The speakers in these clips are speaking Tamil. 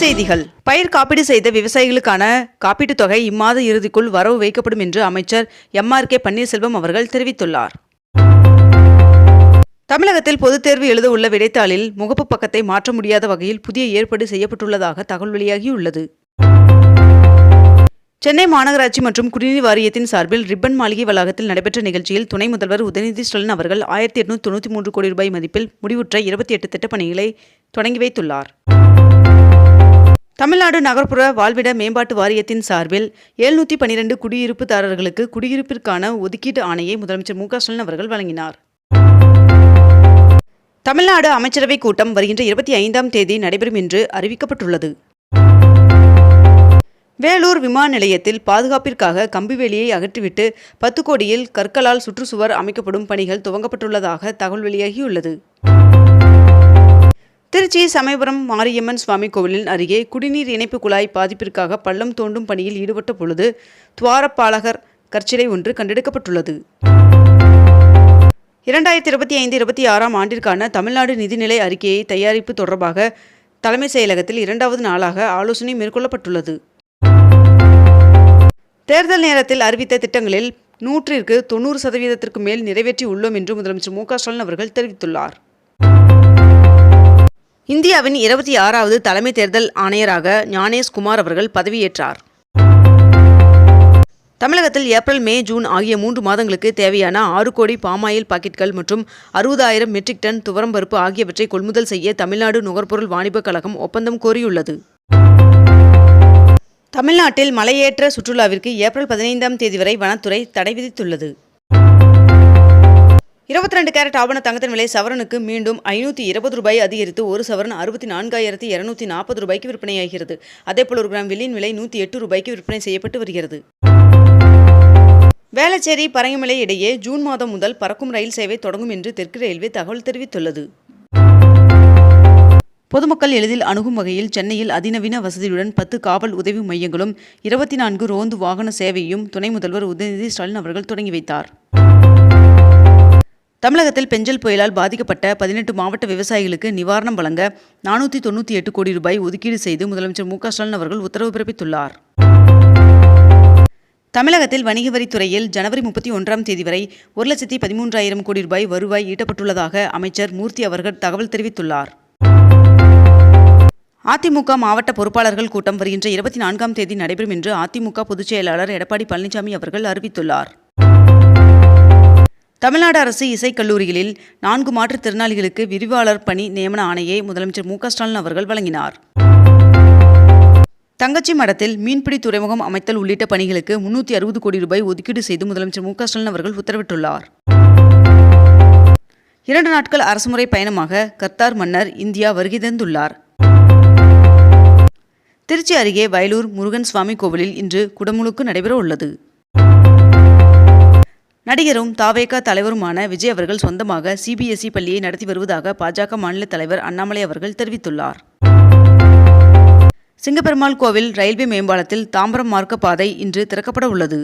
செய்திகள். பயிர் காப்பீடு செய்த விவசாயிகளுக்கான காப்பீட்டுத் தொகை இம்மாத இறுதிக்குள் வரவு வைக்கப்படும் என்று அமைச்சர் எம். ஆர். கே. பன்னீர்செல்வம் அவர்கள் தெரிவித்துள்ளார். தமிழகத்தில் பொதுத் தேர்வு எழுத உள்ள விடைத்தாளில் முகப்பு பக்கத்தை மாற்ற முடியாத வகையில் புதிய ஏற்பாடு செய்யப்பட்டுள்ளதாக தகவல் வெளியாகியுள்ளது. சென்னை மாநகராட்சி மற்றும் குடிநீர் வாரியத்தின் சார்பில் ரிப்பன் மாளிகை வளாகத்தில் நடைபெற்ற நிகழ்ச்சியில் துணை முதல்வர் உதயநிதி ஸ்டாலின் அவர்கள் ஆயிரத்தி எட்நூத்தி தொண்ணூற்றி மூன்று கோடி ரூபாய் மதிப்பில் முடிவுற்ற இருபத்தி எட்டு திட்டப்பணிகளை தொடங்கி வைத்துள்ளார். தமிழ்நாடு நகர்ப்புற வாழ்விட மேம்பாட்டு வாரியத்தின் சார்பில் எழுநூற்றி பனிரெண்டு குடியிருப்புதாரர்களுக்கு குடியிருப்பிற்கான ஒதுக்கீட்டு ஆணையை முதலமைச்சர் மு க ஸ்டாலின் அவர்கள் வழங்கினார். தமிழ்நாடு அமைச்சரவைக் கூட்டம் வருகின்ற இருபத்தி ஐந்தாம் தேதி நடைபெறும் என்று அறிவிக்கப்பட்டுள்ளது. வேலூர் விமான நிலையத்தில் பாதுகாப்பிற்காக கம்பிவேலியை அகற்றிவிட்டு பத்து கோடியில் கற்களால் சுற்றுச்சுவர் அமைக்கப்படும் பணிகள் துவங்கப்பட்டுள்ளதாக தகவல் வெளியாகியுள்ளது. திருச்சி சமயபுரம் மாரியம்மன் சுவாமி கோவிலின் அருகே குடிநீர் இணைப்பு குழாய் பாதிப்பிற்காக பள்ளம் தோண்டும் பணியில் ஈடுபட்ட பொழுது துவாரப்பாலகர் கற்சிலை ஒன்று கண்டெடுக்கப்பட்டுள்ளது. இரண்டாயிரத்தி இருபத்தி ஐந்து இருபத்தி ஆறாம் ஆண்டிற்கான தமிழ்நாடு நிதிநிலை அறிக்கையை தயாரிப்பு தொடர்பாக தலைமைச் செயலகத்தில் இரண்டாவது நாளாக ஆலோசனை மேற்கொள்ளப்பட்டுள்ளது. தேர்தல் நேரத்தில் அறிவித்த திட்டங்களில் நூற்றிற்கு தொண்ணூறு சதவீதத்திற்கு மேல் நிறைவேற்றி உள்ளோம் என்று முதலமைச்சர் மு க ஸ்டாலின் அவர்கள் தெரிவித்துள்ளார். இந்தியாவின் இருபத்தி ஆறாவது தலைமை தேர்தல் ஆணையராக ஞானேஷ்குமார் அவர்கள் பதவியேற்றார். தமிழகத்தில் ஏப்ரல் மே ஜூன் ஆகிய மூன்று மாதங்களுக்கு தேவையான ஆறு கோடி பாமாயில் பாக்கெட்கள் மற்றும் அறுபதாயிரம் மெட்ரிக் டன் துவரம்பருப்பு ஆகியவற்றை கொள்முதல் செய்ய தமிழ்நாடு நுகர்பொருள் வாணிபக் கழகம் ஒப்பந்தம் கோரியுள்ளது. தமிழ்நாட்டில் மலையேற்ற சுற்றுலாவிற்கு ஏப்ரல் பதினைந்தாம் தேதி வரை வனத்துறை தடை விதித்துள்ளது. இருபத்தி ரெண்டு கேரட் ஆவண தங்கத்தின் விலை சவரனுக்கு மீண்டும் ஐநூற்றி இருபது ரூபாய் அதிகரித்து ஒரு சவரன் அறுபத்தி நான்காயிரத்தி இருநூத்தி நாற்பது ரூபாய்க்கு விற்பனையாகிறது. அதேபோல் ஒரு கிராம் வெள்ளியின் விலை நூற்றி எட்டு ரூபாய்க்கு விற்பனை செய்யப்பட்டு வருகிறது. வேளச்சேரி பரங்கிமலை இடையே ஜூன் மாதம் முதல் பறக்கும் ரயில் சேவை தொடங்கும் என்று தெற்கு ரயில்வே தகவல் தெரிவித்துள்ளது. பொதுமக்கள் எளிதில் அணுகும் வகையில் சென்னையில் அதிநவீன வசதியுடன் பத்து காவல் உதவி மையங்களும் இருபத்தி நான்கு ரோந்து வாகன சேவையும் துணை முதல்வர் உதயநிதி ஸ்டாலின் அவர்கள் தொடங்கி வைத்தார். தமிழகத்தில் பெஞ்சல் புயலால் பாதிக்கப்பட்ட பதினெட்டு மாவட்ட விவசாயிகளுக்கு நிவாரணம் வழங்க நானூற்றி தொண்ணூற்றி எட்டு கோடி ரூபாய் ஒதுக்கீடு செய்து முதலமைச்சர் மு க ஸ்டாலின் அவர்கள் உத்தரவு பிறப்பித்துள்ளார். தமிழகத்தில் வணிக வரித்துறையில் ஜனவரி முப்பத்தி ஒன்றாம் தேதி வரை ஒரு லட்சத்தி பதிமூன்றாயிரம் கோடி ரூபாய் வருவாய் ஈட்டப்பட்டுள்ளதாக அமைச்சர் மூர்த்தி அவர்கள் தகவல் தெரிவித்துள்ளார். அதிமுக மாவட்ட பொறுப்பாளர்கள் கூட்டம் வருகின்ற இருபத்தி நான்காம் தேதி நடைபெறும் என்று அதிமுக பொதுச் செயலாளர் எடப்பாடி பழனிசாமி அவர்கள் அறிவித்துள்ளார். தமிழ்நாடு அரசு இசைக்கல்லூரிகளில் நான்கு மாற்றுத்திறனாளிகளுக்கு விரிவாளர் பணி நியமன ஆணையை முதலமைச்சர் மு ஸ்டாலின் அவர்கள் வழங்கினார். தங்கச்சி மடத்தில் மீன்பிடி துறைமுகம் அமைத்தல் உள்ளிட்ட பணிகளுக்கு முன்னூற்றி அறுபது கோடி ரூபாய் ஒதுக்கீடு செய்து முதலமைச்சர் மு ஸ்டாலின் அவர்கள் உத்தரவிட்டுள்ளார். இரண்டு நாட்கள் அரசுமுறை பயணமாக கத்தார் மன்னர் இந்தியா வருகை தந்துள்ளார். திருச்சி அருகே வயலூர் முருகன் சுவாமி கோவிலில் இன்று குடமுழுக்கு நடைபெற உள்ளது நடிகரும் தாவேகா தலைவருமான விஜய் அவர்கள் சொந்தமாக சிபிஎஸ்இ பள்ளியை நடத்தி வருவதாக பாஜக மாநில தலைவர் அண்ணாமலை அவர்கள் தெரிவித்துள்ளார். சிங்கப்பெருமாள் கோவில் ரயில்வே மேம்பாலத்தில் தாம்பரம் மார்க்க பாதை இன்று திறக்கப்பட உள்ளது.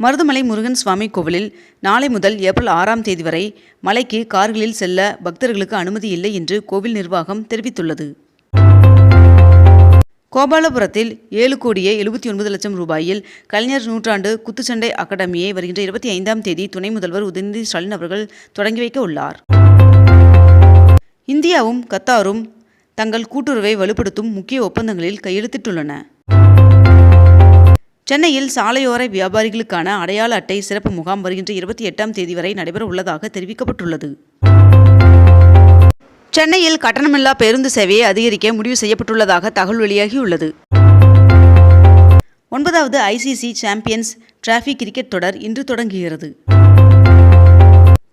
மருதுமலை முருகன் சுவாமி கோவிலில் நாளை முதல் ஏப்ரல் ஆறாம் தேதி வரை மலைக்கு கார்களில் செல்ல பக்தர்களுக்கு அனுமதி இல்லை என்று கோவில் நிர்வாகம் தெரிவித்துள்ளது. கோபாலபுரத்தில் ஏழு கோடியே எழுபத்தி ஒன்பது லட்சம் ரூபாயில் கலைஞர் நூற்றாண்டு குத்துச்சண்டை அகாடமியை வருகின்ற இருபத்தி ஐந்தாம் தேதி துணை முதல்வர் உதயநிதி ஸ்டாலின் அவர்கள் தொடங்கி வைக்க உள்ளார். இந்தியாவும் கத்தாரும் தங்கள் கூட்டுறவை வலுப்படுத்தும் முக்கிய ஒப்பந்தங்களில் கையெழுத்திட்டுள்ளன. சென்னையில் சாலையோர வியாபாரிகளுக்கான அடையாள அட்டை சிறப்பு முகாம் வருகின்ற இருபத்தி எட்டாம் தேதி வரை நடைபெற உள்ளதாக தெரிவிக்கப்பட்டுள்ளது. சென்னையில் கட்டணமில்லா பேருந்து சேவையை அதிகரிக்க முடிவு செய்யப்பட்டுள்ளதாக தகவல் வெளியாகியுள்ளது. ஒன்பதாவது ஐசிசி சாம்பியன்ஸ் டிராஃபி கிரிக்கெட் தொடர் இன்று தொடங்குகிறது.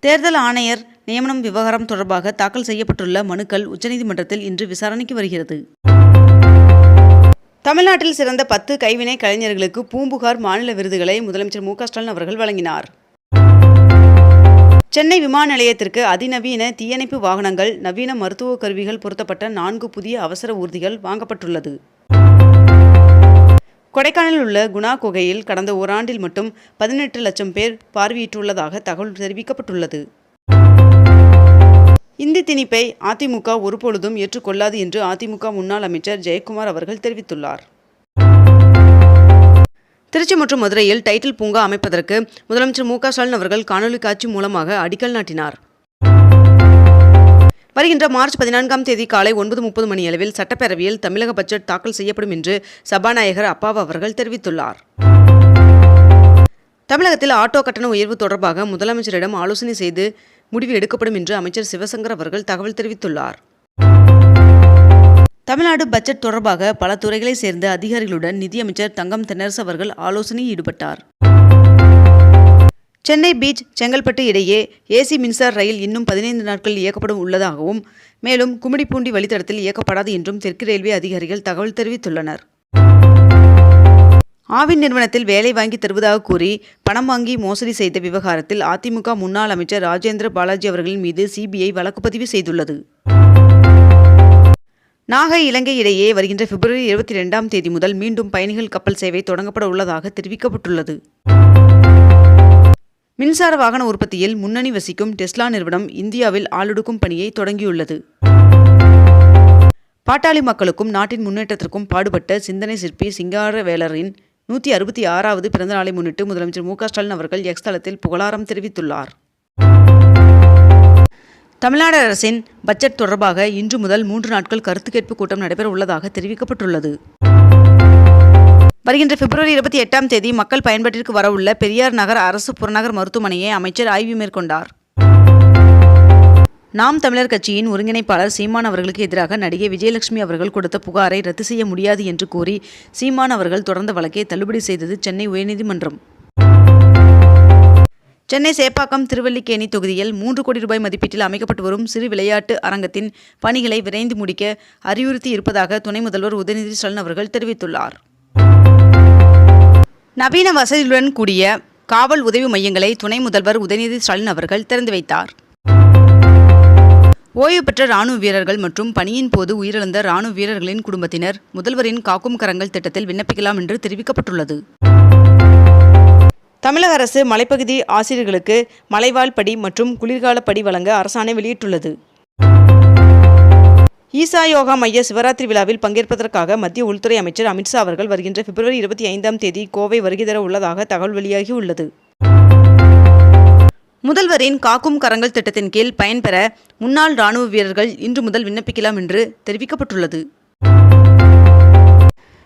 தேர்தல் ஆணையர் நியமனம் விவகாரம் தொடர்பாக தாக்கல் செய்யப்பட்டுள்ள மனுக்கள் உச்சநீதிமன்றத்தில் இன்று விசாரணைக்கு வருகிறது. தமிழ்நாட்டில் சிறந்த பத்து கைவினை கலைஞர்களுக்கு பூம்புகார் மாநில விருதுகளை முதலமைச்சர் மு க ஸ்டாலின் அவர்கள் வழங்கினார். சென்னை விமான நிலையத்திற்கு அதிநவீன தீயணைப்பு வாகனங்கள் நவீன மருத்துவ கருவிகள் பொருத்தப்பட்ட நான்கு புதிய அவசர ஊர்திகள் வாங்கப்பட்டுள்ளது. கொடைக்கானலில் உள்ள குணா குகையில் கடந்த ஓராண்டில் மட்டும் பதினெட்டு லட்சம் பேர் பார்வையிட்டுள்ளதாக தகவல் தெரிவிக்கப்பட்டுள்ளது. இந்தி திணிப்பை அதிமுக ஒருபொழுதும் ஏற்றுக்கொள்ளாது என்று அதிமுக முன்னாள் அமைச்சர் ஜெயக்குமார் அவர்கள் தெரிவித்துள்ளார். திருச்சி மற்றும் மதுரையில் டைட்டில் பூங்கா அமைப்பதற்கு முதலமைச்சர் மு க ஸ்டாலின் அவர்கள் காணொலி காட்சி மூலமாக அடிக்கல் நாட்டினார். வருகின்ற மார்ச் பதினான்காம் தேதி காலை ஒன்பது முப்பது மணி அளவில் சட்டப்பேரவையில் தமிழக பட்ஜெட் தாக்கல் செய்யப்படும் என்று சபாநாயகர் அப்பாவு அவர்கள் தெரிவித்துள்ளார். தமிழகத்தில் ஆட்டோ கட்டண உயர்வு தொடர்பாக முதலமைச்சரிடம் ஆலோசனை செய்து முடிவு எடுக்கப்படும் என்று அமைச்சர் சிவசங்கர் அவர்கள் தகவல் தெரிவித்துள்ளார். தமிழ்நாடு பட்ஜெட் தொடர்பாக பல துறைகளை சேர்ந்த அதிகாரிகளுடன் நிதியமைச்சர் தங்கம் தென்னரசு அவர்கள் ஆலோசனையில் ஈடுபட்டார். சென்னை பீச் செங்கல்பட்டு இடையே ஏசி மின்சார ரயில் இன்னும் பதினைந்து நாட்கள் இயக்கப்படும் உள்ளதாகவும் மேலும் கும்மிடிப்பூண்டி வழித்தடத்தில் இயக்கப்படாது என்றும் தெற்கு ரயில்வே அதிகாரிகள் தகவல் தெரிவித்துள்ளனர். ஆவின் நிறுவனத்தில் வேலை வாங்கி தருவதாக கூறி பணம் வாங்கி மோசடி செய்த விவகாரத்தில் அதிமுக முன்னாள் அமைச்சர் ராஜேந்திர பாலாஜி அவர்களின் மீது சிபிஐ வழக்கு பதிவு செய்துள்ளது. நாகை இலங்கை இடையே வருகின்ற பிப்ரவரி இருபத்தி ரெண்டாம் தேதி முதல் மீண்டும் பயணிகள் கப்பல் சேவை தொடங்கப்பட உள்ளதாக தெரிவிக்கப்பட்டுள்ளது. மின்சார வாகன உற்பத்தியில் முன்னணி வசிக்கும் டெஸ்லா நிறுவனம் இந்தியாவில் ஆளெடுக்கும் பணியை தொடங்கியுள்ளது. பாட்டாளி மக்களுக்கும் நாட்டின் முன்னேற்றத்திற்கும் பாடுபட்ட சிந்தனை சிற்பி சிங்காரவேலரின் நூற்றி அறுபத்தி ஆறாவது பிறந்தநாளை முன்னிட்டு முதலமைச்சர் மு க ஸ்டாலின் அவர்கள் எக்ஸ் தளத்தில் புகழாரம் தெரிவித்துள்ளார். தமிழ்நாடு அரசின் பட்ஜெட் தொடர்பாக இன்று முதல் மூன்று நாட்கள் கருத்து கேட்பு கூட்டம் நடைபெற உள்ளதாக தெரிவிக்கப்பட்டுள்ளது. வருகின்ற பிப்ரவரி இருபத்தி எட்டாம் தேதி மக்கள் பயன்பாட்டிற்கு வரவுள்ள பெரியார் நகர் அரசு புறநகர் மருத்துவமனையை அமைச்சர் ஆய்வு மேற்கொண்டார். நாம் தமிழர் கட்சியின் ஒருங்கிணைப்பாளர் சீமான் அவர்களுக்கு எதிராக நடிகை விஜயலட்சுமி அவர்கள் கொடுத்த புகாரை ரத்து செய்ய முடியாது என்று கூறி சீமான் அவர்கள் தொடர்ந்த வழக்கை தள்ளுபடி செய்தது சென்னை உயர்நீதிமன்றம். சென்னை சேப்பாக்கம் திருவல்லிக்கேணி தொகுதியில் மூன்று கோடி ரூபாய் மதிப்பீட்டில் அமைக்கப்பட்டு வரும் சிறு விளையாட்டு அரங்கத்தின் பணிகளை விரைந்து முடிக்க அறிவுறுத்தி இருப்பதாக துணை முதல்வர் உதயநிதி ஸ்டாலின் அவர்கள் தெரிவித்துள்ளார். நவீன வசதியுடன் கூடிய காவல் உதவி மையங்களை துணை முதல்வர் உதயநிதி ஸ்டாலின் அவர்கள் திறந்து வைத்தார். ஓய்வு பெற்ற ராணுவ வீரர்கள் மற்றும் பணியின் போது உயிரிழந்த ராணுவ வீரர்களின் குடும்பத்தினர் முதல்வரின் காக்கும் கரங்கள் திட்டத்தில் விண்ணப்பிக்கலாம் என்று தெரிவிக்கப்பட்டுள்ளது. தமிழக அரசு மலைப்பகுதி ஆசிரியர்களுக்கு மலைவாழ் படி மற்றும் குளிர்கால படி வழங்க அரசாணை வெளியிட்டுள்ளது. ஈசா யோகா மைய சிவராத்திரி விழாவில் பங்கேற்பதற்காக மத்திய உள்துறை அமைச்சர் அமித்ஷா அவர்கள் வருகின்ற பிப்ரவரி இருபத்தி ஐந்தாம் தேதி கோவை வருகை தர உள்ளதாக தகவல் வெளியாகி உள்ளது. முதல்வரின் காக்கும் கரங்கள் திட்டத்தின் கீழ் பயன்பெற முன்னாள் ராணுவ வீரர்கள் இன்று முதல் விண்ணப்பிக்கலாம் என்று தெரிவிக்கப்பட்டுள்ளது.